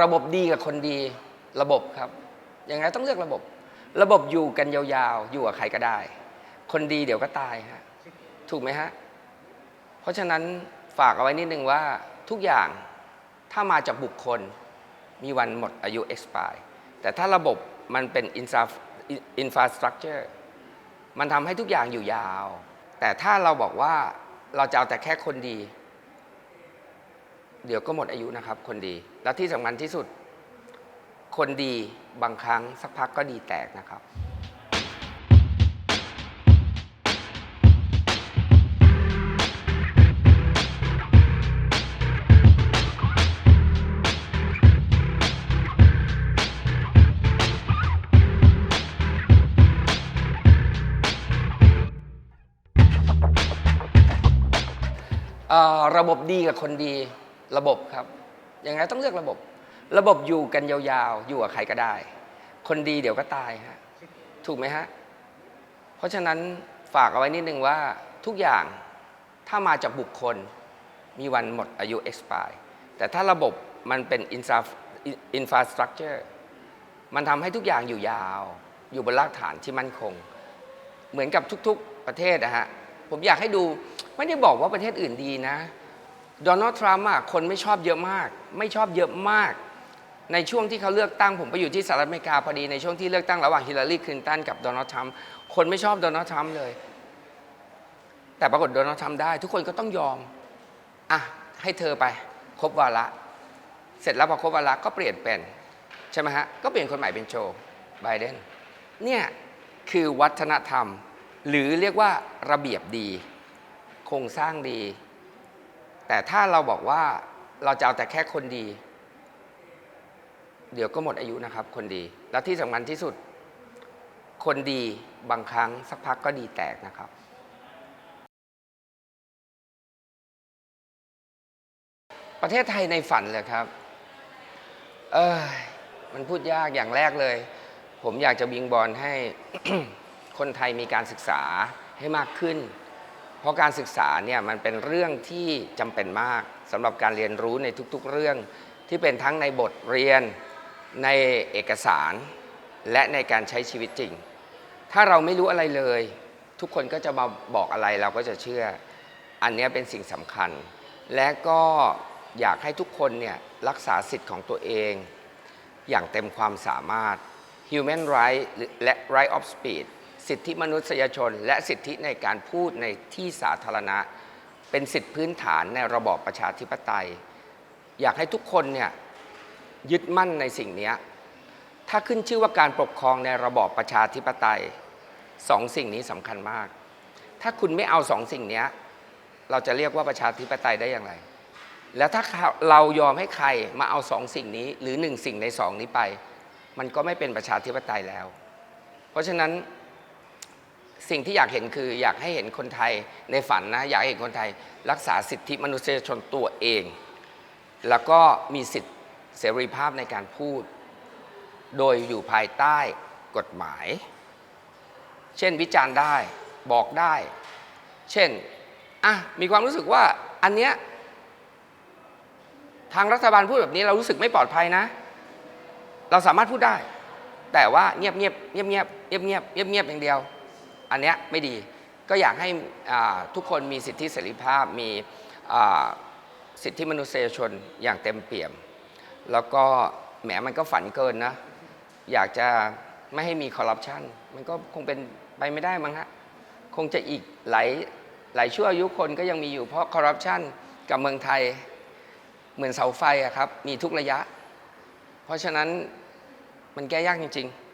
ระบบดีกับคนดีระบบครับยังไงต้องเลือกระบบ ระบบอยู่กันยาวๆ อยู่กับใครก็ได้ คนดีเดี๋ยวก็ตายฮะถูกไหมฮะ เพราะฉะนั้นฝากเอาไว้นิดนึงว่าทุกอย่างถ้ามาจากบุคคลมีวันหมดอายุ expire แต่ถ้าระบบมันเป็น infrastructure มันทำให้ทุกอย่างอยู่ยาว แต่ถ้าเราบอกว่าเราจะเอาแต่แค่คนดี เดี๋ยวก็หมดอายุนะครับ คนดี แล้วที่สำคัญที่สุด คนดีบางครั้งสักพักก็ดีแตกนะครับระบบดีกับคนดี ระบบครับ ยังไงต้องเลือกระบบ ระบบอยู่กันยาวๆ อยู่กับใครก็ได้ คนดีเดี๋ยวก็ตายฮะ ถูกไหมฮะ เพราะฉะนั้นฝากเอาไว้นิดนึงว่าทุกอย่างถ้ามาจากบุคคลมีวันหมดอายุ expire แต่ถ้าระบบมันเป็น infrastructure มันทำให้ทุกอย่างอยู่ยาว อยู่บนรากฐานที่มั่นคง เหมือนกับทุกๆประเทศนะฮะ ผมอยากให้ดูไม่ได้บอกว่าประเทศอื่นดีนะ โดนัลด์ทรัมป์คนไม่ชอบเยอะมาก ไม่ชอบเยอะมาก ในช่วงที่เขาเลือกตั้งผมไปอยู่ที่สหรัฐอเมริกาพอดีในช่วงที่เลือกตั้งระหว่างฮิลลารีคลินตันกับโดนัลด์ทรัมป์คนไม่ชอบโดนัลด์ทรัมป์เลย แต่ปรากฏโดนัลด์ทรัมป์ได้ ทุกคนก็ต้องยอมอะให้เธอไปครบวาระ เสร็จแล้วพอครบวาระก็เปลี่ยนเป็นใช่ไหมฮะก็เปลี่ยนคนใหม่เป็นโจไบเดนเนี่ยคือวัฒนธรรม หรือเรียกว่าระเบียบดี โครงสร้างดี แต่ถ้าเราบอกว่าเราจะเอาแต่แค่คนดี เดี๋ยวก็หมดอายุนะครับ คนดี แล้วที่สำคัญที่สุด คนดีบางครั้งสักพักก็ดีแตกนะครับ ประเทศไทยในฝันเลยครับ เอยมันพูดยากอย่างแรกเลย ผมอยากจะวิงบอลให้คนไทยมีการศึกษาให้มากขึ้น เพราะการศึกษาเนี่ยมันเป็นเรื่องที่จำเป็นมากสำหรับการเรียนรู้ในทุกๆเรื่อง ที่เป็นทั้งในบทเรียนในเอกสาร และในการใช้ชีวิตจริง ถ้าเราไม่รู้อะไรเลย ทุกคนก็จะมาบอกอะไรเราก็จะเชื่อ อันนี้เป็นสิ่งสำคัญ และก็อยากให้ทุกคนเนี่ยรักษาสิทธิ์ของตัวเอง อย่างเต็มความสามารถ human right และ right of speech สิทธิมนุษยชน และสิทธิในการพูดในที่สาธารณะ เป็นสิทธิพื้นฐานในระบอบประชาธิปไตย อยากให้ทุกคนเนี่ยยึดมั่นในสิ่งนี้ถ้าขึ้นชื่อว่าการปกครองในระบอบประชาธิปไตยสองสิ่งนี้สำคัญมาก ถ้าคุณไม่เอาสองสิ่งนี้เราจะเรียกว่าประชาธิปไตยได้อย่างไร แล้วถ้าเรายอมให้ใครมาเอาสองสิ่งนี้ หรือหนึ่งสิ่งในสองนี้ไป มันก็ไม่เป็นประชาธิปไตยแล้ว เพราะฉะนั้น สิ่งที่อยากเห็นคืออยากให้เห็นคนไทยในฝันนะอยากให้เห็นคนไทย รักษาสิทธิมนุษยชนตัวเอง แล้วก็มีสิทธิเสรีภาพในการพูด โดยอยู่ภายใต้กฎหมาย เช่นวิจารณ์ได้บอกได้ เช่นอะมีความรู้สึกว่าอันเนี้ยทางรัฐบาลพูดแบบนี้เรารู้สึกไม่ปลอดภัยนะ เราสามารถพูดได้ แต่ว่าเงียบเงียบเงียบเงียบเงียบเงียบเงียบเงียบอย่างเดียว อันเนี้ยไม่ดีก็อยากให้ทุกคนมีสิทธิเสรีภาพมีสิทธิมนุษยชนอย่างเต็มเปี่ยม แล้วก็แหมมันก็ฝันเกินนะ อยากจะไม่ให้มีคอร์รัปชันมันก็คงเป็นไปไม่ได้มั้งฮะคงจะอีกหลายหลายชั่วอายุคนก็ยังมีอยู่เพราะคอร์รัปชันกับเมืองไทยเหมือนเสาไฟอะครับ มีทุกระยะ เพราะฉะนั้นมันแก้ยากจริง ๆ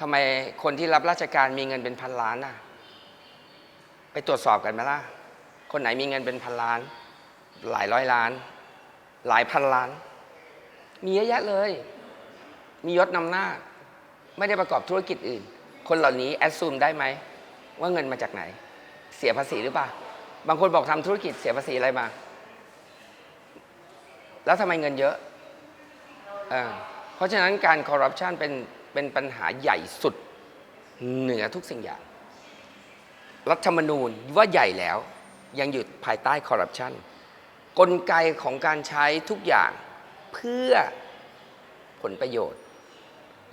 ทำไมคนที่รับราชการมีเงินเป็นพันล้านน่ะ ไปตรวจสอบกันไหมล่ะ คนไหนมีเงินเป็นพันล้าน หลายร้อยล้าน หลายพันล้าน มีเยอะแยะเลย มียศนำหน้า ไม่ได้ประกอบธุรกิจอื่น คนเหล่านี้แอดซูมได้ไหม ว่าเงินมาจากไหน เสียภาษีหรือเปล่า บางคนบอกทำธุรกิจเสียภาษีอะไรมา แล้วทำไมเงินเยอะเออเพราะฉะนั้นการคอร์รัปชันเป็น เป็นปัญหาใหญ่สุดเหนือทุกสิ่งอย่าง รัฐธรรมนูญว่าใหญ่แล้วยังอยู่ภายใต้คอร์รัปชันกลไกของการใช้ทุกอย่างเพื่อผลประโยชน์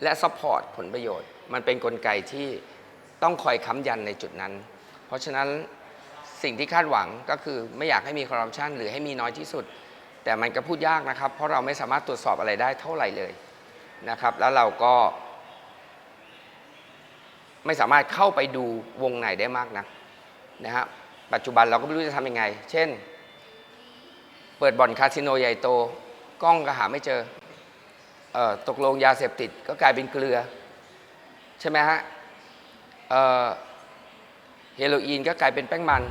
และซัพพอร์ตผลประโยชน์ มันเป็นนกลไกที่ต้องคอยค้ำยันในจุดนั้น เพราะฉะนั้นสิ่งที่คาดหวังก็คือไม่อยากให้มีคอร์รัปชันหรือให้มีน้อยที่สุด แต่มันก็พูดยากนะครับ เพราะเราไม่สามารถตรวจสอบอะไรได้เท่าไหร่เลยนะครับ แล้วเราก็ ไม่สามารถเข้าไปดูวงไหนได้มากนักนะฮะปัจจุบันเราก็ไม่รู้จะทำยังไง เช่น เปิดบ่อนคาสิโนใหญ่โต กล้องก็หาไม่เจอเออตกลงยาเสพติดก็กลายเป็นเกลือ ใช่ไหมฮะเฮโรอีนก็กลายเป็นแป้งมัน